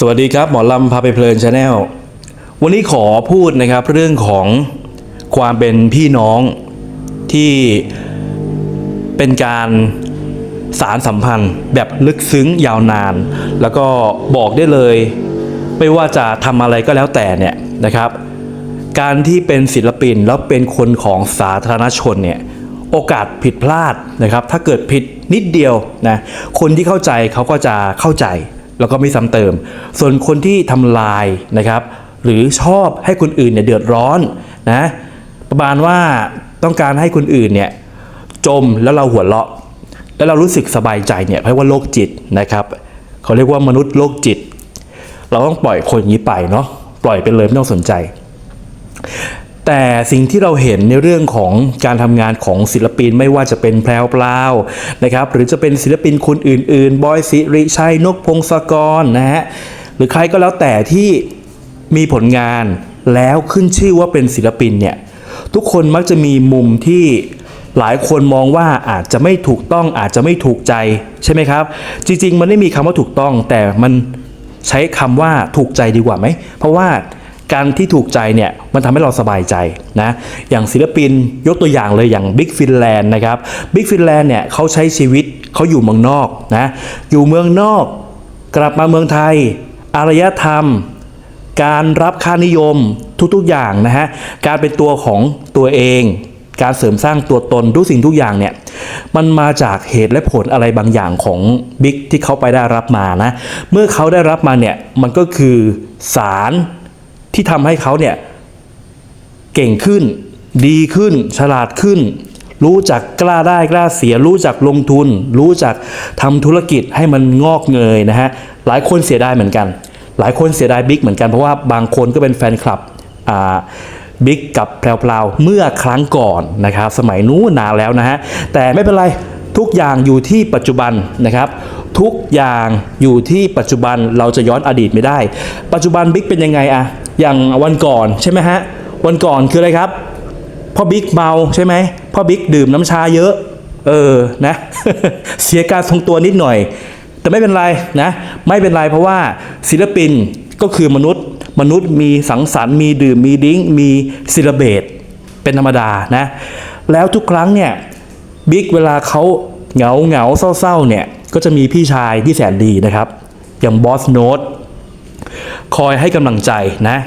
สวัสดีครับหมอลำพาไปเพลินชาแนลวันนี้ขอพูดนะครับเรื่องของความเป็นพี่น้องที่เป็นการสารสัมพันธ์แบบลึกซึ้งยาวนาน แล้วก็บอกได้เลย ไม่ว่าจะทำอะไรก็แล้วแต่เนี่ยนะครับ การที่เป็นศิลปินแล้วเป็นคนของสาธารณชนเนี่ยโอกาสผิดพลาดนะครับ ถ้าเกิดผิดนิดเดียวนะคนที่เข้าใจเขาก็จะเข้าใจ แล้วก็ไม่ซ้ำเติม ส่วนคนที่ทำลายนะครับ หรือชอบให้คนอื่นเนี่ยเดือดร้อนนะประมาณว่าต้องการให้คนอื่นเนี่ยจมแล้วเราหัวเราะ แล้วเรารู้สึกสบายใจเนี่ยเพราะว่าโรคจิตนะครับเขาเรียกว่ามนุษย์โรคจิต เราต้องปล่อยคนนี้ไปเนาะปล่อยไปเลยไม่ต้องสนใจ แต่สิ่งที่เราเห็นในเรื่องของการทำงานของศิลปินไม่ว่าจะเป็นแพรวพลานะครับหรือจะเป็นศิลปินคนอื่นๆ บอยสิริชัยนกพงศกรนะฮะหรือใครก็แล้วแต่ที่มีผลงานแล้วขึ้นชื่อว่าเป็นศิลปินเนี่ยทุกคนมักจะมีมุมที่หลายคนมองว่าอาจจะไม่ถูกต้องอาจจะไม่ถูกใจใช่ไหมครับ จริง ๆ มันไม่มีคำว่าถูกต้อง แต่มันใช้คำว่าถูกใจดีกว่าไหม เพราะว่า การที่ถูกใจเนี่ยมันทำให้เราสบายใจนะอย่างศิลปินยกตัวอย่างเลยอย่าง Big Finland นะครับ Big Finland เนี่ยเขาใช้ชีวิตเขาอยู่เมืองนอกนะอยู่เมืองนอกกลับมาเมืองไทย อารยธรรม การรับค่านิยมทุกๆอย่างนะฮะการเป็นตัวของตัวเอง การเสริมสร้างตัวตนทุกสิ่งทุกอย่างเนี่ยมันมาจากเหตุและผลอะไรบางอย่างของบิ๊กที่เขาไปได้รับมานะเมื่อเขาได้รับมาเนี่ยมันก็คือสาร ที่ทำให้เขาเนี่ยเก่งขึ้น ดีขึ้น ฉลาดขึ้น รู้จักกล้าได้กล้าเสีย รู้จักลงทุน รู้จักทำธุรกิจให้มันงอกเงยนะฮะหลายคนเสียดายเหมือนกัน หลายคนเสียดายบิ๊กเหมือนกันเพราะว่าบางคนก็เป็นแฟนคลับอ่าบิ๊กกับแพรวๆเมื่อครั้งก่อนนะครับ สมัยนู้นนานแล้วนะฮะ แต่ไม่เป็นไรทุกอย่างอยู่ที่ปัจจุบันนะครับ ทุกอย่างอยู่ที่ปัจจุบันเราจะย้อนอดีตไม่ได้ ปัจจุบันบิ๊กเป็นยังไงอะอย่างวันก่อนใช่ไหมฮะวันก่อนคืออะไรครับพ่อบิ๊กเมาใช่ไหมพ่อบิ๊กดื่มน้ำชาเยอะ เออนะ เสียการทรงตัวนิดหน่อย แต่ไม่เป็นไรนะ ไม่เป็นไรเพราะว่าศิลปินก็คือมนุษย์ มนุษย์มีสังสรรค์มีดื่มมีดิ้งมีซิลเบตเป็นธรรมดานะ แล้วทุกครั้งเนี่ยบิ๊กเวลาเขาเหงาเหงาเศร้าๆเนี่ย ก็จะมีพี่ชายที่แสนดีนะครับ อย่างบอสโนตคอยให้กำลังใจนะ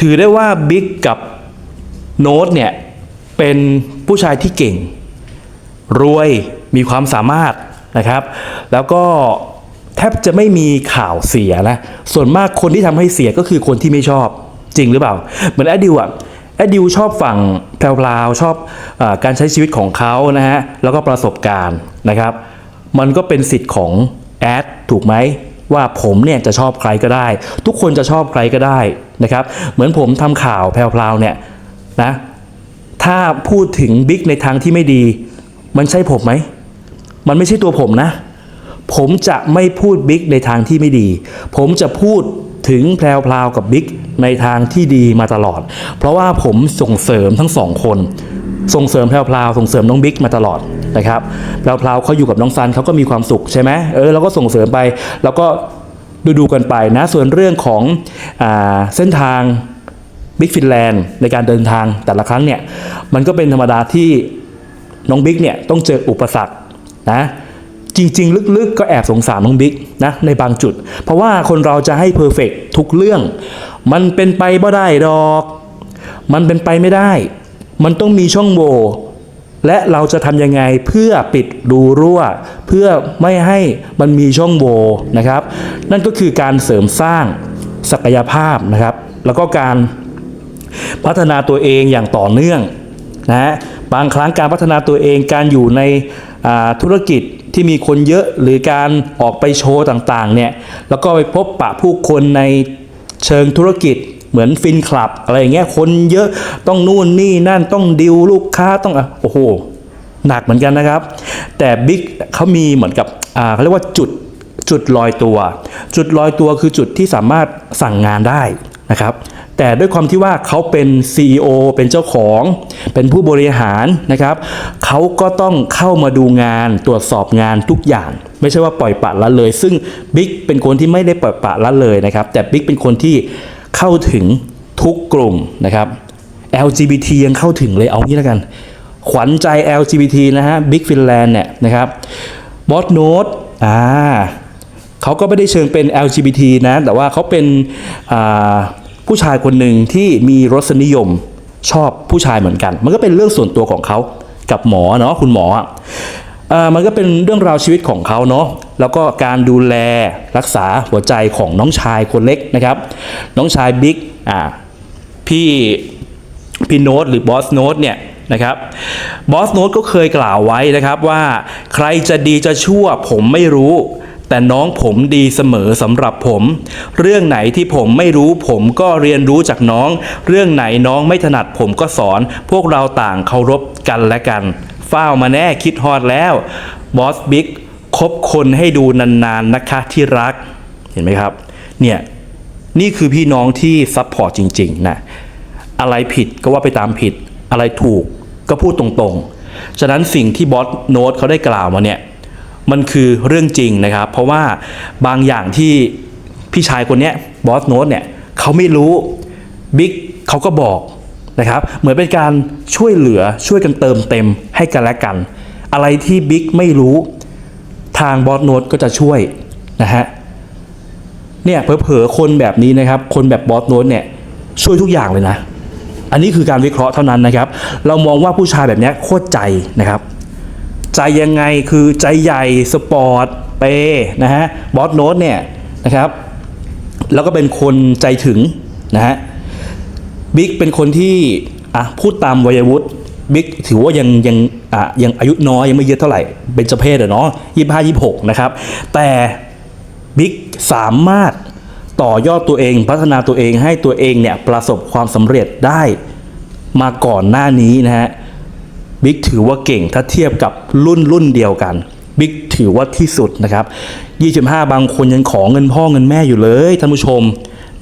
ถือได้ว่าบิ๊กกับโน้ตเนี่ยเป็นผู้ชายที่เก่ง รวยมีความสามารถนะครับ แล้วก็แทบจะไม่มีข่าวเสียนะ ส่วนมากคนที่ทำให้เสียก็คือคนที่ไม่ชอบจริงหรือเปล่า เหมือนแอดดิวอะแอดดิวชอบฝั่งแพรวๆชอบอการใช้ชีวิตของเขานะฮะแล้วก็ประสบการณ์นะครับ มันก็เป็นสิทธิ์ของแอดถูกไหมว่าผมเนี่ยจะชอบใครก็ได้ ทุกคนจะชอบใครก็ได้นะครับ เหมือนผมทำข่าวแพรวๆเนี่ยนะถ้าพูดถึงบิ๊กในทางที่ไม่ดี มันใช่ผมไหม มันไม่ใช่ตัวผมนะ ผมจะไม่พูดบิ๊กในทางที่ไม่ดี ผมจะพูดถึงแพรวพลาวกับบิ๊กในทางที่ดีมาตลอด เพราะว่าผมส่งเสริมทั้งสองคน ส่งเสริมแพรวพลาวส่งเสริมน้องบิ๊กมาตลอด นะครับแพรวพลาวเขาอยู่กับน้องซันเขาก็มีความสุขใช่ไหมเออเราก็ส่งเสริมไปแล้วก็ดูดูกันไปนะส่วนเรื่องของอเส้นทางบิ๊กฟินแลนด์ในการเดินทางแต่ละครั้งเนี่ยมันก็เป็นธรรมดาที่น้องบิ๊กเนี่ยต้องเจออุปสรรคนะจริง ๆ ลึกๆ ก็แอบสงสารน้องบิ๊กนะในบางจุด เพราะว่าคนเราจะให้เพอร์เฟกทุกเรื่อง มันเป็นไปบ่ได้ดอก มันเป็นไปไม่ได้ มันต้องมีช่องโหว่ และเราจะทำยังไงเพื่อปิดรูรั่ว เพื่อไม่ให้มันมีช่องโหว่นะครับ นั่นก็คือการเสริมสร้างศักยภาพนะครับ แล้วก็การพัฒนาตัวเองอย่างต่อเนื่องนะฮะบางครั้งการพัฒนาตัวเองการอยู่ในธุรกิจที่มีคนเยอะหรือการออกไปโชว์ต่างๆเนี่ยแล้วก็ไปพบปะผู้คนในเชิงธุรกิจ เหมือนฟินคลับ อะไรอย่างเงี้ยคนเยอะต้องนู่นนี่นั่นต้องดิวลูกค้าต้องอะโอ้โหหนักเหมือนกันนะครับ แต่บิ๊กเขามีเหมือนกับอ่าเขาเรียกว่าจุดจุดลอยตัว จุดลอยตัวคือจุดที่สามารถสั่งงานได้นะครับแต่ด้วยความที่ว่าเขาเป็น CEO เป็นเจ้าของ เป็นผู้บริหารนะครับเขาก็ต้องเข้ามาดูงานตรวจสอบงานทุกอย่าง ไม่ใช่ว่าปล่อยปละละเลย ซึ่งบิ๊กเป็นคนที่ไม่ได้ปล่อยปละละเลยนะครับแต่บิ๊กเป็นคนที่ เข้าถึงทุกกลุ่มนะครับ LGBT ยังเข้าถึงเลยเอางี้แล้วกัน ขวัญใจ LGBT นะฮะ Big Finland เนี่ยนะครับบอสโนตอ่าเขาก็ไม่ได้เชิงเป็น LGBT นะ แต่ว่าเขาเป็นผู้ชายคนหนึ่งที่มีรสนิยมชอบผู้ชายเหมือนกัน มันก็เป็นเรื่องส่วนตัวของเขากับหมอเนาะคุณหมออะเอ่อ มันก็เป็นเรื่องราวชีวิตของเขาเนาะแล้วก็การดูแลรักษาหัวใจของน้องชายคนเล็กนะครับ น้องชายบิ๊กอ่าพี่พี่โน้ตหรือบอสโน้ตเนี่ยนะครับบอสโน้ตก็เคยกล่าวไว้นะครับว่าใครจะดีจะชั่วผมไม่รู้ แต่น้องผมดีเสมอสำหรับผม เรื่องไหนที่ผมไม่รู้ผมก็เรียนรู้จากน้อง เรื่องไหนน้องไม่ถนัดผมก็สอน พวกเราต่างเคารพกันและกัน ฝ้ามาแน่คิดฮอดแล้วบอสบิ๊กคบคนให้ดูนานๆนะคะที่รักเห็นไหมครับ เนี่ย นี่คือพี่น้องที่ซัพพอร์ตจริง ๆ นะ อะไรผิดก็ว่าไปตามผิด อะไรถูกก็พูดตรงๆ ฉะนั้นสิ่งที่บอสโน้ตเขาได้กล่าวมาเนี่ย มันคือเรื่องจริงนะครับ เพราะว่าบางอย่างที่พี่ชายคนเนี้ยบอสโน้ตเนี่ยเขาไม่รู้บิ๊กเขาก็บอก นะครับเหมือนเป็นการช่วยเหลือช่วยกันเติมเต็มให้กันและกัน อะไรที่บิ๊กไม่รู้ทางบอสโน้ตก็จะช่วยนะฮะเนี่ยเผลอๆคนแบบนี้นะครับ คนแบบบอสโน้ตเนี่ยช่วยทุกอย่างเลยนะ อันนี้คือการวิเคราะห์เท่านั้นนะครับ เรามองว่าผู้ชายแบบนี้โคตรใจนะครับ ใจยังไงคือใจใหญ่สปอร์ตเปนะฮะบอสโน้ตเนี่ยนะครับ แล้วก็เป็นคนใจถึงนะฮะ บิ๊กเป็นคนที่อะพูดตามวัยวุฒิบิ๊กถือว่ายังยังอะยังอายุน้อยยังไม่เยอะเท่าไหร่เป็นเจเพศอะเนาะยี่ห้ายี่หกนะครับ แต่บิ๊กสามารถต่อยอดตัวเองพัฒนาตัวเองให้ตัวเองเนี่ยประสบความสำเร็จได้มาก่อนหน้านี้นะฮะบิ๊กถือว่าเก่งถ้าเทียบกับรุ่นรุ่นเดียวกันบิ๊กถือว่าที่สุดนะครับ 25 บางคนยังขอเงินพ่อเงินแม่อยู่เลยท่านผู้ชม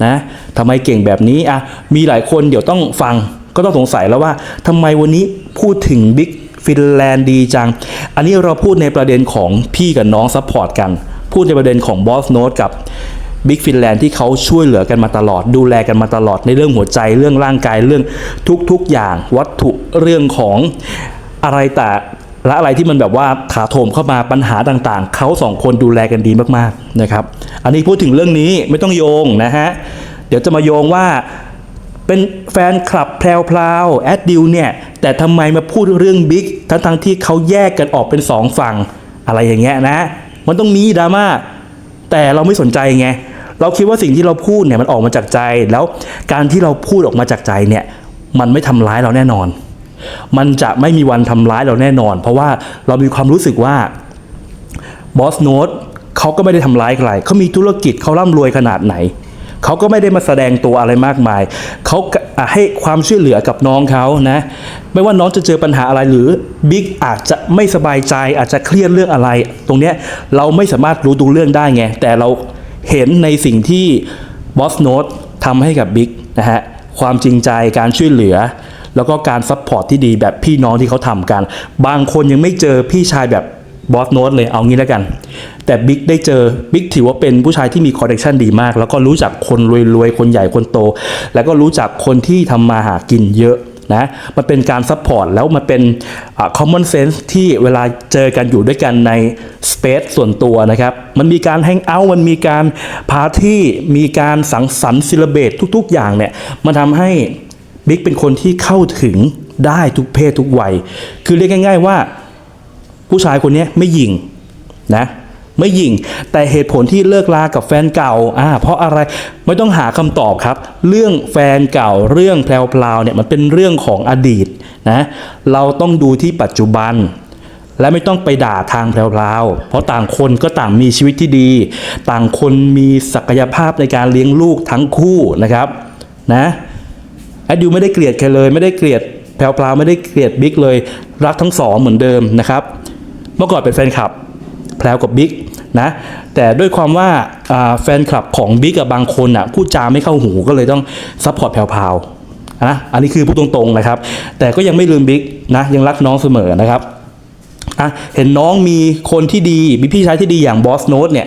นะทำไมเก่งแบบนี้อะมีหลายคนเดี๋ยวต้องฟังก็ต้องสงสัยแล้วว่าทำไมวันนี้พูดถึงบิ๊กฟินแลนด์ดีจัง อันนี้เราพูดในประเด็นของพี่กับน้องซัพพอร์ตกัน พูดในประเด็นของบอสโน t กับบิ๊กฟินแลนด์ที่เขาช่วยเหลือกันมาตลอด ดูแลกันมาตลอดในเรื่องหัวใจเรื่องร่างกายเรื่องทุกๆอย่างวัตถุเรื่องของอะไรแต่ และอะไรที่มันแบบว่าถาโถมเข้ามาปัญหาต่างๆ เขาสองคนดูแลกันดีมากๆนะครับ อันนี้พูดถึงเรื่องนี้ไม่ต้องโยงนะฮะ เดี๋ยวจะมาโยงว่าเป็นแฟนคลับแพรวๆแอดดิวเนี่ย แต่ทำไมมาพูดเรื่องบิ๊กทั้งๆที่เขาแยกกันออกเป็นสองฝั่งอะไรอย่างเงี้ยนะ มันต้องมีดราม่าแต่เราไม่สนใจไงเราคิดว่าสิ่งที่เราพูดเนี่ยมันออกมาจากใจ แล้วการที่เราพูดออกมาจากใจเนี่ย มันไม่ทำร้ายเราแน่นอน มันจะไม่มีวันทำร้ายเราแน่นอน เพราะว่าเรามีความรู้สึกว่าบอสโน t เขาก็ไม่ได้ทำร้ายใครเขามีธุรกิจเขาร่ำรวยขนาดไหนเขาก็ไม่ได้มาแสดงตัวอะไรมากมาย เขาให้ความช่วยเหลือกับน้องเขานะ ไม่ว่าน้องจะเจอปัญหาอะไรหรือบิ๊กอาจจะไม่สบายใจอาจจะเครียดเรื่องอะไร ตรงเนี้ยเราไม่สามารถรู้ทุกเรื่องได้ไง แต่เราเห็นในสิ่งที่บอสโน t ทำให้กับบิ๊กนะฮะ ความจริงใจการช่วยเหลือ แล้วก็การซัพพอร์ตที่ดีแบบพี่น้องที่เขาทำกัน บางคนยังไม่เจอพี่ชายแบบบอสโน t เลยเอางี้แล้วกัน แต่บิ๊กได้เจอบิ๊กถือว่าเป็นผู้ชายที่มีคอนเนคชันดีมาก แล้วก็รู้จักคนรวยๆ คนใหญ่คนโต แล้วก็รู้จักคนที่ทำมาหากินเยอะนะมันเป็นการซัพพอร์ตแล้วมันเป็นอ่า common sense ที่เวลาเจอกันอยู่ด้วยกันใน space ส่วนตัวนะครับ มันมีการแฮงเอาท์มันมีการพาร์ตี้มีการสังสรรค์ซิลเบตทุก ๆ อย่างเนี่ย มันทำให้ บิ๊กเป็นคนที่เข้าถึงได้ทุกเพศทุกวัย คือเรียกง่าย ๆว่า ผู้ชายคนนี้ไม่ยิงนะไม่ยิง แต่เหตุผลที่เลิกลากับแฟนเก่าอ่าเพราะอะไรไม่ต้องหาคำตอบครับ เรื่องแฟนเก่าเรื่องแพลวๆเนี่ยมันเป็นเรื่องของอดีตนะเราต้องดูที่ปัจจุบัน และไม่ต้องไปด่าทางแพรวๆเพราะต่างคนก็ต่างมีชีวิตที่ดี ต่างคนมีศักยภาพในการเลี้ยงลูกทั้งคู่นะครับนะ แอดดิวไม่ได้เกลียดใครเลย ไม่ได้เกลียดแพลวพลาไม่ได้เกลียดบิ๊กเลย รักทั้งสองเหมือนเดิมนะครับ เมื่อก่อนเป็นแฟนคลับแพลวกับบิ๊กนะแต่ด้วยความว่าแฟนคลับของบิ๊กกับบางคนอะพูดจาไม่เข้าหูก็เลยต้องซัพพอร์ตแพรวๆนะอันนี้คือพูดตรงๆนะครับ แต่ก็ยังไม่ลืมบิ๊กนะยังรักน้องเสมอนะครับอะเห็นน้องมีคนที่ดีมีพี่ชายที่ดีอย่างบอสโน t เนี่ย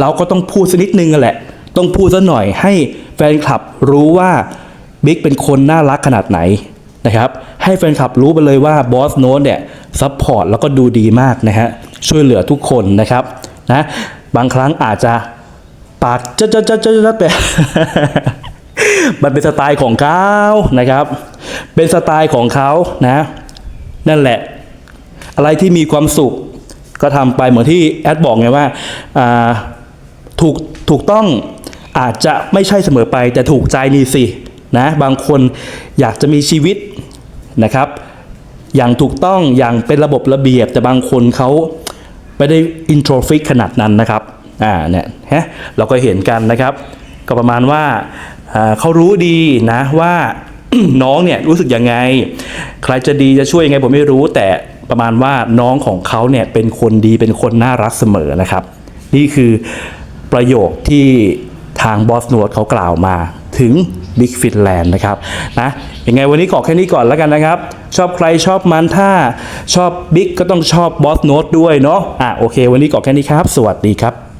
เราก็ต้องพูดสักนิดนึงกันแหละ ต้องพูดสักหน่อยให้แฟนคลับรู้ว่า บิ๊กเป็นคนน่ารักขนาดไหนนะครับให้แฟนคลับรู้ไปเลยว่าบอสโน t เนี่ยซัพพอร์ตแล้วก็ดูดีมากนะฮะช่วยเหลือทุกคนนะครับนะบางครั้งอาจจะปากเจ๊ะเจ๊ะเจ๊ะเจ๊ะเจ๊ะไปมันเป็นสไตล์ของเขานะครับ เป็นสไตล์ของเขานะนั่นแหละ อะไรที่มีความสุขก็ทำไปเหมือนที่แอดบอกไงว่าอ่าถูกถูกต้องอาจจะไม่ใช่เสมอไปแต่ถูกใจนี่สิ นะบางคนอยากจะมีชีวิตนะครับ อย่างถูกต้องอย่างเป็นระบบระเบียบ แต่บางคนเขาไม่ได้อินโทรฟิกขนาดนั้นนะครับอ่าเนี่ยฮะเราก็เห็นกันนะครับ ก็ประมาณว่าเขารู้ดีนะว่าน้องเนี่ยรู้สึกยังไง ใครจะดีจะช่วยยังไงผมไม่รู้ แต่ประมาณว่าน้องของเขาเนี่ยเป็นคนดีเป็นคนน่ารักเสมอนะครับ นี่คือประโยคที่ทางบอสนวดเขากล่าวมา ถึง บิ๊กฟินแลนด์นะครับนะยังไงวันนี้ขอแค่นี้ก่อนแล้วกันนะครับ ชอบใครชอบมันถ้าชอบบิ๊กก็ต้องชอบบอสโนตด้วยเนาะอะโอเค วันนี้ขอแค่นี้ครับ สวัสดีครับ